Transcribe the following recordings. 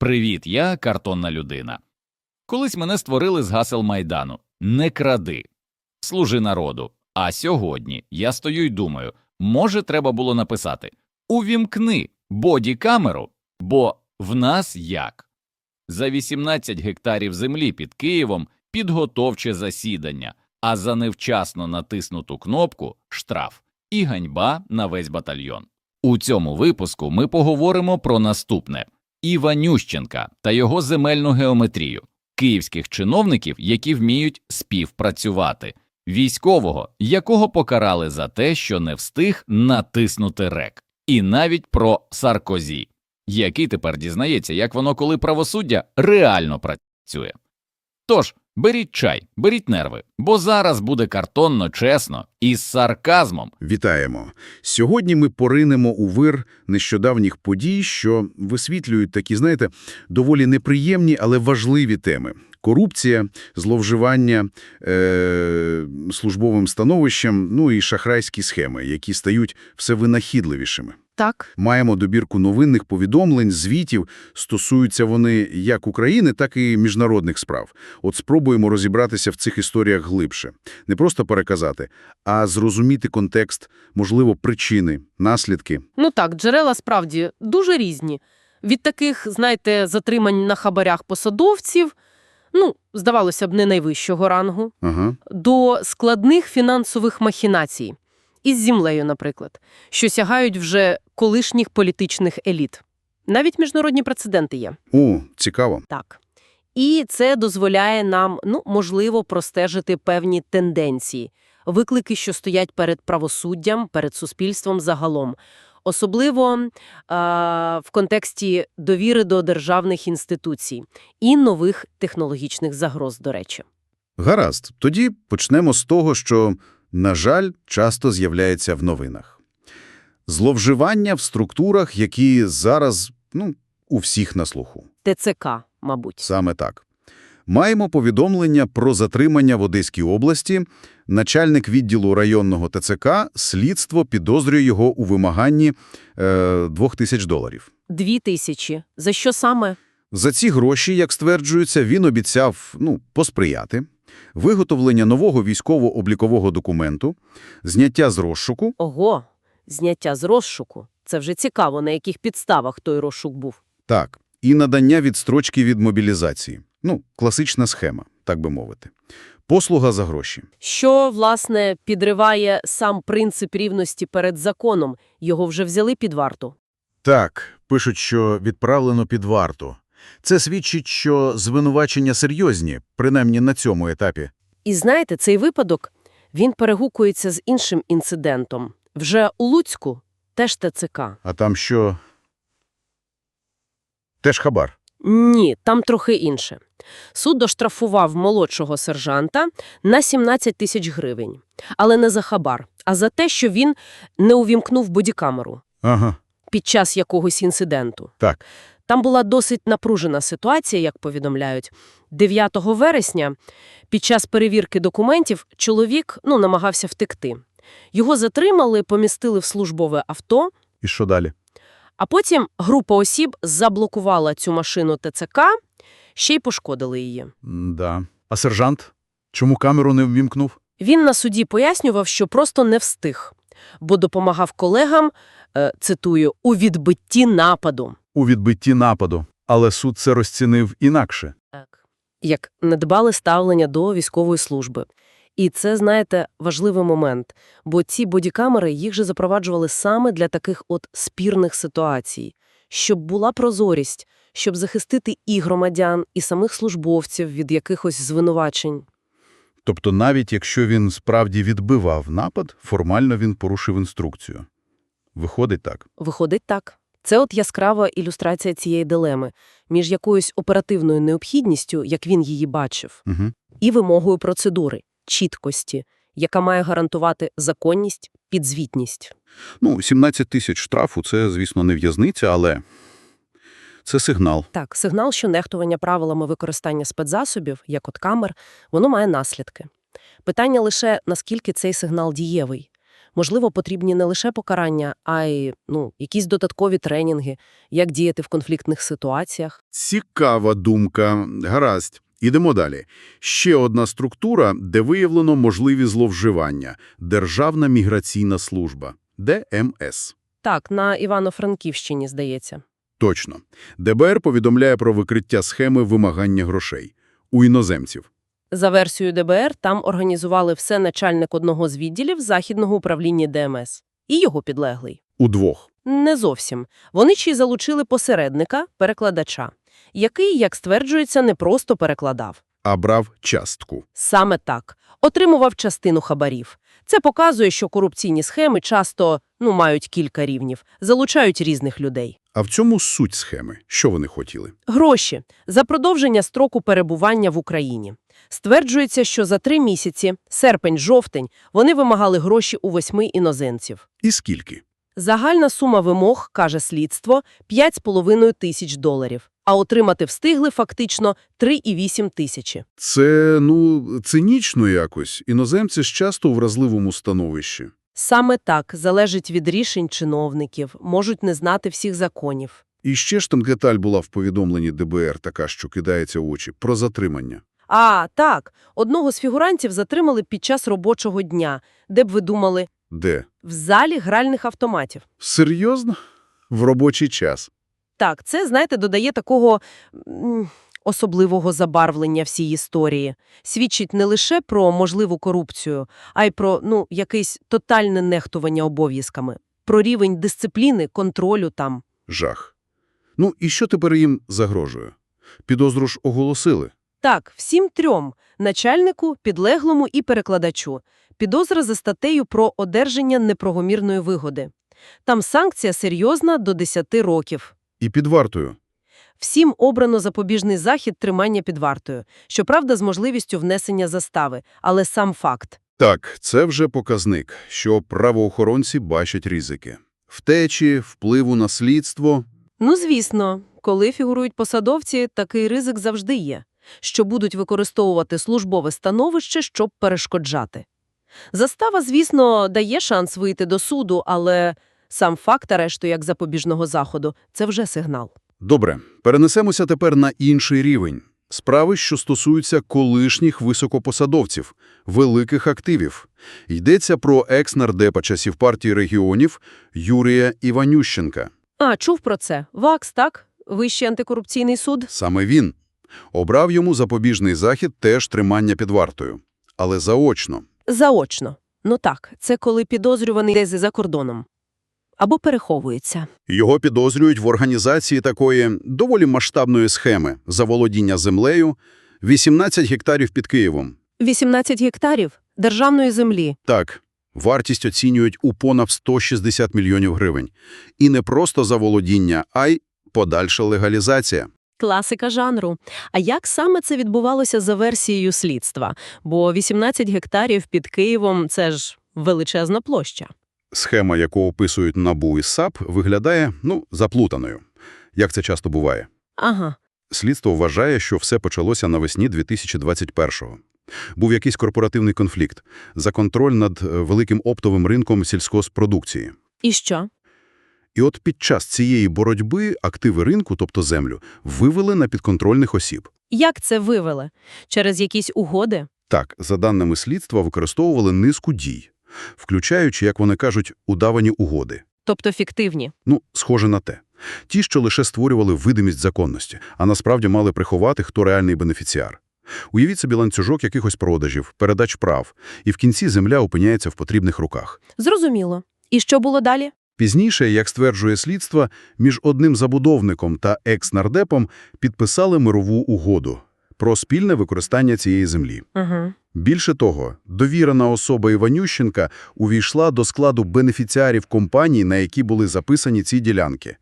Привіт, я картонна людина. Колись мене створили з гасел Майдану Не кради, служи народу. А сьогодні я стою й думаю, може, треба було написати Увімкни боді-камеру, бо в нас як? За 18 гектарів землі під Києвом підготовче засідання, а за невчасно натиснуту кнопку штраф і ганьба на весь батальйон. У цьому випуску ми поговоримо про наступне Іванющенка та його земельну геометрію, київських чиновників, які вміють співпрацювати, військового, якого покарали за те, що не встиг натиснути рек, і навіть про Саркозі, який тепер дізнається, як воно, коли правосуддя реально працює. Тож, беріть чай, беріть нерви, бо зараз буде картонно, чесно і з сарказмом. Вітаємо! Сьогодні ми поринемо у вир нещодавніх подій, що висвітлюють такі, знаєте, доволі неприємні, але важливі теми. Корупція, зловживання е- службовим становищем, ну і шахрайські схеми, які стають все винахідливішими. Так, Маємо добірку новинних повідомлень, звітів, стосуються вони як України, так і міжнародних справ. От спробуємо розібратися в цих історіях глибше. Не просто переказати, а зрозуміти контекст, можливо, причини, наслідки. ну так, джерела справді дуже різні. Від таких, знаєте, затримань на хабарях посадовців, ну, здавалося б, не найвищого рангу, Ага. до складних фінансових махінацій. Із землею, наприклад, що сягають вже колишніх політичних еліт. Навіть міжнародні прецеденти є. О, цікаво. Так. І це дозволяє нам, ну, можливо, простежити певні тенденції, виклики, що стоять перед правосуддям, перед суспільством загалом. Особливо е, в контексті довіри до державних інституцій і нових технологічних загроз, до речі. Гаразд. Тоді почнемо з того, що, на жаль, часто з'являється в новинах. Зловживання в структурах, які зараз, ну, у всіх на слуху. ТЦК, мабуть. Саме так. Маємо повідомлення про затримання в Одеській області. Начальник відділу районного ТЦК слідство підозрює його у вимаганні е, 2000 доларів. Дві тисячі. За що саме? За ці гроші, як стверджується, він обіцяв ну, посприяти, виготовлення нового військово-облікового документу, зняття з розшуку, Ого, зняття з розшуку. Це вже цікаво, на яких підставах той розшук був. так, і надання відстрочки від мобілізації. Ну, класична схема, так би мовити. Послуга за гроші. Що, власне, підриває сам принцип рівності перед законом. Його вже взяли під варту. Так, пишуть, що відправлено під варту. Це свідчить, що звинувачення серйозні, принаймні на цьому етапі. І знаєте, цей випадок, він перегукується з іншим інцидентом. Вже у Луцьку теж ТЦК. А там що? Теж хабар. Ні, там трохи інше. Суд доштрафував молодшого сержанта на 17 тисяч гривень. Але не за хабар, а за те, що він не увімкнув бодікамеру Ага, під час якогось інциденту. так. Там була досить напружена ситуація, як повідомляють. 9 вересня під час перевірки документів чоловік ну, намагався втекти. Його затримали, помістили в службове авто, І що далі? а потім група осіб заблокувала цю машину ТЦК, ще й пошкодили її. Да. А сержант? Чому камеру не ввімкнув? Він на суді пояснював, що просто не встиг, бо допомагав колегам, е, цитую, у відбитті нападу. У відбитті нападу. Але суд це розцінив інакше. Так. Як недбале ставлення до військової служби. І це, знаєте, важливий момент, бо ці бодікамери їх же запроваджували саме для таких от спірних ситуацій, щоб була прозорість, щоб захистити і громадян, і самих службовців від якихось звинувачень. Тобто навіть якщо він справді відбивав напад, формально він порушив інструкцію. Виходить так. Виходить так. Це от яскрава ілюстрація цієї дилеми між якоюсь оперативною необхідністю, як він її бачив, Угу. і вимогою процедури, чіткості, яка має гарантувати законність, підзвітність. Ну, 17 тисяч штрафу – це, звісно, не в'язниця, але це сигнал. Так, сигнал, що нехтування правилами використання спецзасобів, як от камер, воно має наслідки. Питання лише, наскільки цей сигнал дієвий. Можливо, потрібні не лише покарання, а й ну, якісь додаткові тренінги, як діяти в конфліктних ситуаціях. Цікава думка. Гаразд. Ідемо далі. Ще одна структура, де виявлено можливі зловживання – Державна міграційна служба – ДМС. Так, на Івано-Франківщині, здається. Точно. ДБР повідомляє про викриття схеми вимагання грошей у іноземців. За версією ДБР, там організували все начальник одного з відділів Західного управління ДМС. І його підлеглий. Удвох. Не зовсім. Вони ще й залучили посередника, перекладача, який, як стверджується, не просто перекладав. А брав частку. Саме так. Отримував частину хабарів. Це показує, що корупційні схеми часто, ну, мають кілька рівнів, залучають різних людей. А в цьому суть схеми. Що вони хотіли? Гроші за продовження строку перебування в Україні. Стверджується, що за три місяці, серпень-жовтень, вони вимагали гроші у восьми іноземців. І скільки? Загальна сума вимог, каже слідство, 5,5 тисяч доларів, а отримати встигли фактично 3,8 тисячі. Це, ну, цинічно якось. Іноземці ж часто у вразливому становищі. Саме так залежить від рішень чиновників, можуть не знати всіх законів. І ще ж там деталь була в повідомленні ДБР, така, що кидається в очі, про затримання. А, так, одного з фігурантів затримали під час робочого дня, де б ви думали, Де? в залі гральних автоматів. Серйозно? В робочий час. Так, це, знаєте, додає такого м, особливого забарвлення всій історії. Свідчить не лише про можливу корупцію, а й про, ну, якесь тотальне нехтування обов'язками, про рівень дисципліни, контролю там. Жах. Ну, і що тепер їм загрожує? Підозру ж оголосили. Так, всім трьом – начальнику, підлеглому і перекладачу. Підозра за статтею про одержання неправомірної вигоди. Там санкція серйозна до 10 років. І під вартою. Всім обрано запобіжний захід тримання під вартою. Щоправда, з можливістю внесення застави, але сам факт. Так, це вже показник, що правоохоронці бачать ризики. Втечі, впливу на слідство. Ну, звісно, коли фігурують посадовці, такий ризик завжди є, що будуть використовувати службове становище, щоб перешкоджати. Застава, звісно, дає шанс вийти до суду, але сам факт арешту як запобіжного заходу – це вже сигнал. Добре, перенесемося тепер на інший рівень. Справи, що стосуються колишніх високопосадовців, великих активів. Йдеться про екс-нардепа часів партії регіонів Юрія Іванющенка. А, чув про це. ВАКС, так? Вищий антикорупційний суд? Саме він. Обрав йому запобіжний захід теж тримання під вартою. Але заочно. Заочно. Ну так, це коли підозрюваний десь за кордоном. Або переховується. Його підозрюють в організації такої доволі масштабної схеми заволодіння землею 18 гектарів під Києвом. 18 гектарів державної землі. Так, вартість оцінюють у понад 160 мільйонів гривень. І не просто заволодіння, а й подальша легалізація. Класика жанру. А як саме це відбувалося за версією слідства? Бо 18 гектарів під Києвом – це ж величезна площа. Схема, яку описують НАБУ і САП, виглядає, ну, заплутаною. Як це часто буває. Ага. Слідство вважає, що все почалося навесні 2021-го. Був якийсь корпоративний конфлікт за контроль над е, великим оптовим ринком сільськоспродукції. І що? І от під час цієї боротьби активи ринку, тобто землю, вивели на підконтрольних осіб. Як це вивели? Через якісь угоди? Так, за даними слідства, використовували низку дій, включаючи, як вони кажуть, удавані угоди. Тобто фіктивні? Ну, схоже на те. Ті, що лише створювали видимість законності, а насправді мали приховати, хто реальний бенефіціар. Уявіть собі ланцюжок якихось продажів, передач прав, і в кінці земля опиняється в потрібних руках. Зрозуміло. І що було далі? Пізніше, як стверджує слідство, між одним забудовником та екс-нардепом підписали мирову угоду про спільне використання цієї землі. Угу. Більше того, довірена особа Іванющенка увійшла до складу бенефіціарів компаній, на які були записані ці ділянки.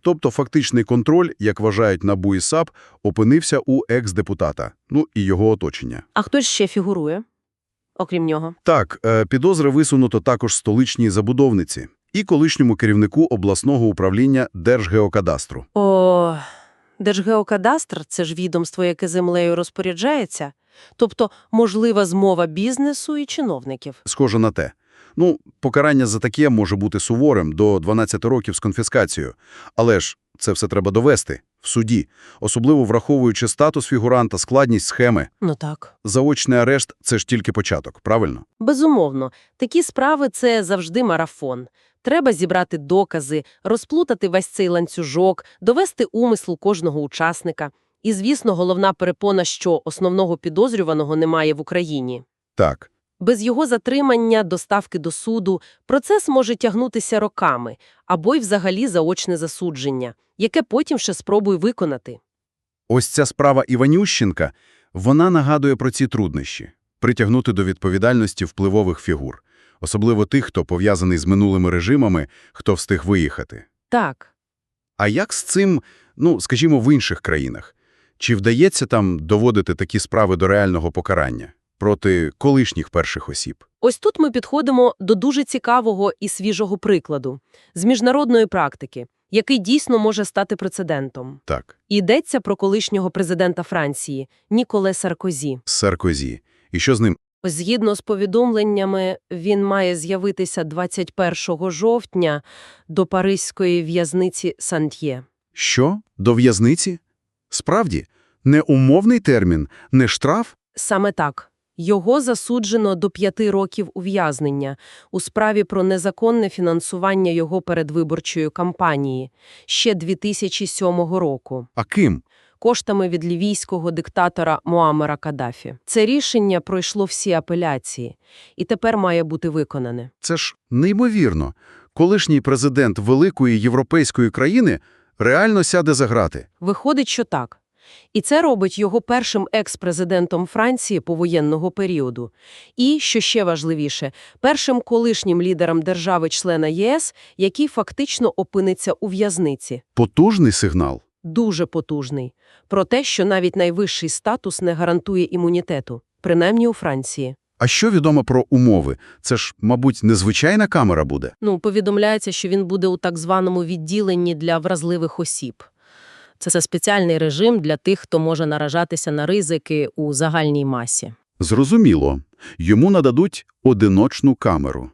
Тобто фактичний контроль, як вважають НАБУ і САП, опинився у екс-депутата, ну і його оточення. А хто ще фігурує? Окрім нього. Так, е, підозри висунуто також столичній забудовниці і колишньому керівнику обласного управління Держгеокадастру. О, Держгеокадастр – це ж відомство, яке землею розпоряджається. Тобто можлива змова бізнесу і чиновників. Схоже на те. Ну, покарання за таке може бути суворим до 12 років з конфіскацією. Але ж це все треба довести в суді, особливо враховуючи статус фігуранта, складність схеми. Ну так. Заочний арешт – це ж тільки початок, правильно? Безумовно, такі справи – це завжди марафон. Треба зібрати докази, розплутати весь цей ланцюжок, довести умисл кожного учасника. І, звісно, головна перепона, що основного підозрюваного немає в Україні. Так. Без його затримання, доставки до суду, процес може тягнутися роками, або й взагалі заочне засудження, яке потім ще спробуй виконати. Ось ця справа Іванющенка, вона нагадує про ці труднощі – притягнути до відповідальності впливових фігур, особливо тих, хто пов'язаний з минулими режимами, хто встиг виїхати. Так. А як з цим, ну, скажімо, в інших країнах? Чи вдається там доводити такі справи до реального покарання проти колишніх перших осіб? Ось тут ми підходимо до дуже цікавого і свіжого прикладу з міжнародної практики, який дійсно може стати прецедентом. Так, Йдеться про колишнього президента Франції Ніколе Саркозі. Саркозі. І що з ним? Згідно з повідомленнями, він має з'явитися 21 жовтня до паризької в'язниці Сант'є. Що? До в'язниці? Справді, не умовний термін, не штраф? Саме так. Його засуджено до п'яти років ув'язнення у справі про незаконне фінансування його передвиборчої кампанії ще 2007 року А ким? коштами від лівійського диктатора Муаммара Каддафі. Це рішення пройшло всі апеляції і тепер має бути виконане. Це ж неймовірно. Колишній президент великої європейської країни реально сяде за грати. Виходить, що так. І це робить його першим екс-президентом Франції повоєнного періоду. І, що ще важливіше, першим колишнім лідером держави-члена ЄС, який фактично опиниться у в'язниці. Потужний сигнал. Дуже потужний. Про те, що навіть найвищий статус не гарантує імунітету, принаймні у Франції. А що відомо про умови? Це ж, мабуть, незвичайна камера буде. Ну, повідомляється, що він буде у так званому відділенні для вразливих осіб. Це, спеціальний режим для тих, хто може наражатися на ризики у загальній масі. Зрозуміло. Йому нададуть одиночну камеру.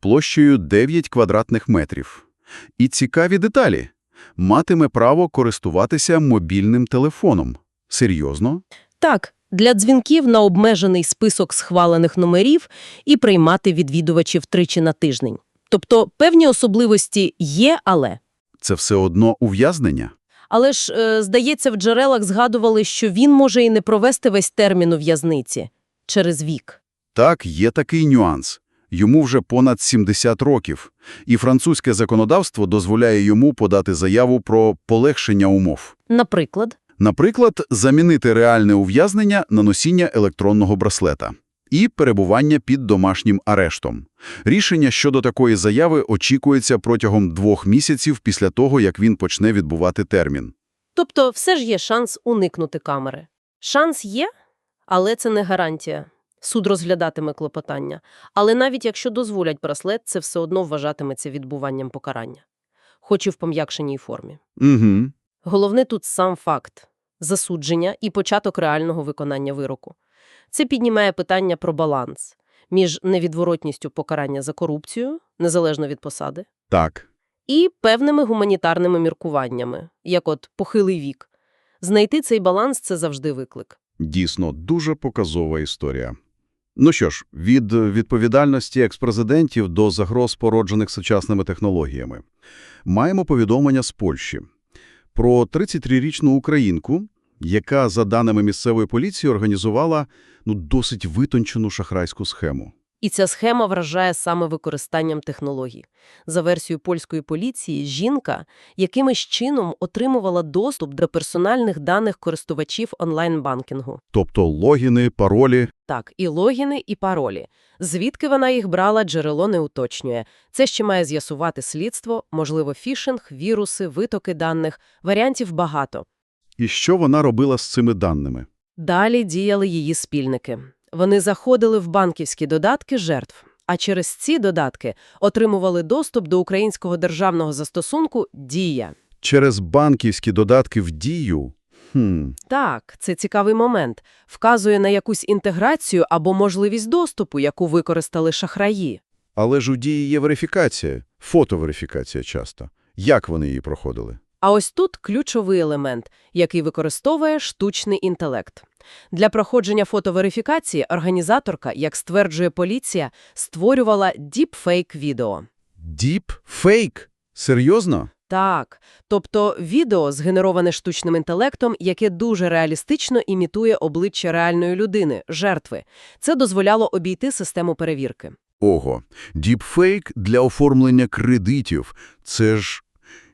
Площею 9 квадратних метрів. І цікаві деталі. Матиме право користуватися мобільним телефоном. Серйозно? Так, для дзвінків на обмежений список схвалених номерів і приймати відвідувачів тричі на тиждень. Тобто певні особливості є, але. Це все одно ув'язнення? Але ж, е, здається, в джерелах згадували, що він може і не провести весь термін у в'язниці через вік. Так, є такий нюанс. Йому вже понад 70 років, і французьке законодавство дозволяє йому подати заяву про полегшення умов. Наприклад, Наприклад, замінити реальне ув'язнення на носіння електронного браслета і перебування під домашнім арештом. Рішення щодо такої заяви очікується протягом двох місяців після того, як він почне відбувати термін. Тобто все ж є шанс уникнути камери. Шанс є, але це не гарантія. Суд розглядатиме клопотання. Але навіть якщо дозволять браслет, це все одно вважатиметься відбуванням покарання. Хоч і в пом'якшеній формі. Угу. Головне тут сам факт – засудження і початок реального виконання вироку. Це піднімає питання про баланс між невідворотністю покарання за корупцію, незалежно від посади, Так. і певними гуманітарними міркуваннями, як от похилий вік. Знайти цей баланс – це завжди виклик. Дійсно, дуже показова історія. Ну що ж, від відповідальності експрезидентів до загроз, породжених сучасними технологіями. Маємо повідомлення з Польщі про 33-річну українку, яка, за даними місцевої поліції, організувала ну, досить витончену шахрайську схему. І ця схема вражає саме використанням технологій. За версією польської поліції, жінка якимось чином отримувала доступ до персональних даних користувачів онлайн-банкінгу. Тобто логіни, паролі. Так, і логіни, і паролі. Звідки вона їх брала, джерело не уточнює. Це ще має з'ясувати слідство, можливо, фішинг, віруси, витоки даних. Варіантів багато. І що вона робила з цими даними? Далі діяли її спільники. Вони заходили в банківські додатки жертв, а через ці додатки отримували доступ до українського державного застосунку «Дія». Через банківські додатки в дію? Хм. Так, це цікавий момент. Вказує на якусь інтеграцію або можливість доступу, яку використали шахраї. Але ж у дії є верифікація, фотоверифікація часто. Як вони її проходили? А ось тут ключовий елемент, який використовує штучний інтелект. Для проходження фотоверифікації організаторка, як стверджує поліція, створювала діпфейк-відео. Діп-фейк? Серйозно? Так, тобто відео, згенероване штучним інтелектом, яке дуже реалістично імітує обличчя реальної людини, жертви. Це дозволяло обійти систему перевірки. Ого, діпфейк для оформлення кредитів – це ж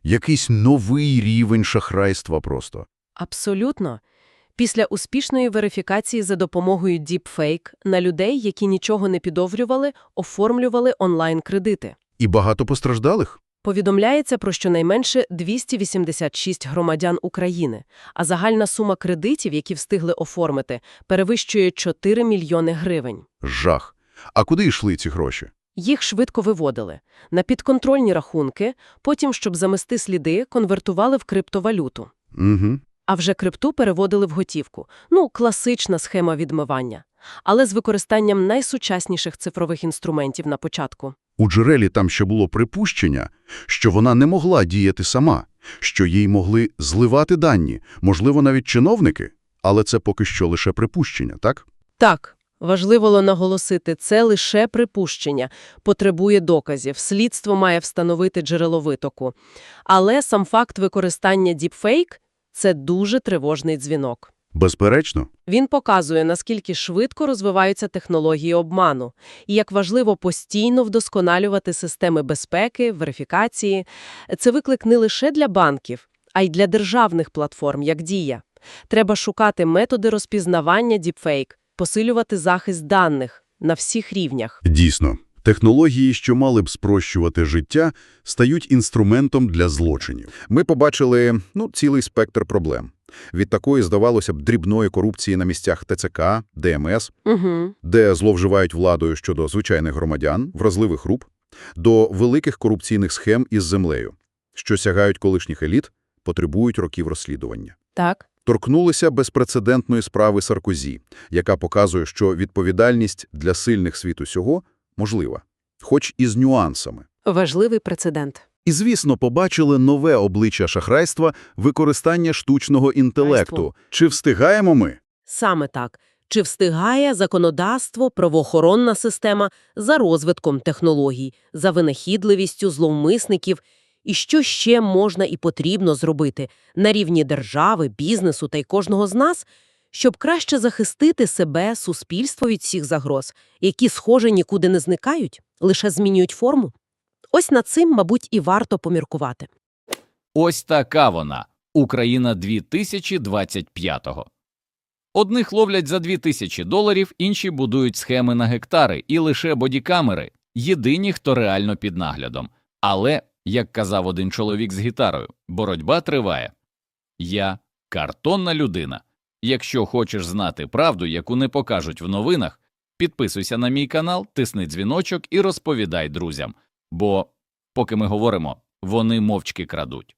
якийсь новий рівень шахрайства просто. Абсолютно. Після успішної верифікації за допомогою діпфейк на людей, які нічого не підозрювали, оформлювали онлайн-кредити. І багато постраждалих? Повідомляється про щонайменше 286 громадян України, а загальна сума кредитів, які встигли оформити, перевищує 4 мільйони гривень. Жах. А куди йшли ці гроші? Їх швидко виводили на підконтрольні рахунки, потім, щоб замести сліди, конвертували в криптовалюту. Угу. А вже крипту переводили в готівку. Ну, класична схема відмивання. Але з використанням найсучасніших цифрових інструментів на початку. У джерелі там ще було припущення, що вона не могла діяти сама, що їй могли зливати дані, можливо, навіть чиновники, але це поки що лише припущення, так? Так, важливо наголосити, це лише припущення, потребує доказів, слідство має встановити джерело витоку. Але сам факт використання діпфейк – це дуже тривожний дзвінок. Безперечно. Він показує, наскільки швидко розвиваються технології обману і як важливо постійно вдосконалювати системи безпеки, верифікації. Це виклик не лише для банків, а й для державних платформ, як Дія. Треба шукати методи розпізнавання діпфейк, посилювати захист даних на всіх рівнях. Дійсно, технології, що мали б спрощувати життя, стають інструментом для злочинів. Ми побачили ну, цілий спектр проблем. Від такої, здавалося б, дрібної корупції на місцях ТЦК, ДМС, Угу. де зловживають владою щодо звичайних громадян, вразливих груп, до великих корупційних схем із землею, що сягають колишніх еліт, потребують років розслідування. Так. Торкнулися безпрецедентної справи Саркозі, яка показує, що відповідальність для сильних світу сього можлива, хоч і з нюансами. Важливий прецедент. І, звісно, побачили нове обличчя шахрайства – використання штучного інтелекту. Чи встигаємо ми? Саме так. Чи встигає законодавство, правоохоронна система за розвитком технологій, за винахідливістю зловмисників? І що ще можна і потрібно зробити на рівні держави, бізнесу та й кожного з нас, щоб краще захистити себе, суспільство від всіх загроз, які, схоже, нікуди не зникають, лише змінюють форму? Ось над цим, мабуть, і варто поміркувати. Ось така вона – Україна 2025-го. Одних ловлять за 2000 доларів, інші будують схеми на гектари, і лише бодікамери – єдині, хто реально під наглядом. Але, як казав один чоловік з гітарою, боротьба триває. Я – картонна людина. Якщо хочеш знати правду, яку не покажуть в новинах, підписуйся на мій канал, тисни дзвіночок і розповідай друзям. Бо, поки ми говоримо, вони мовчки крадуть.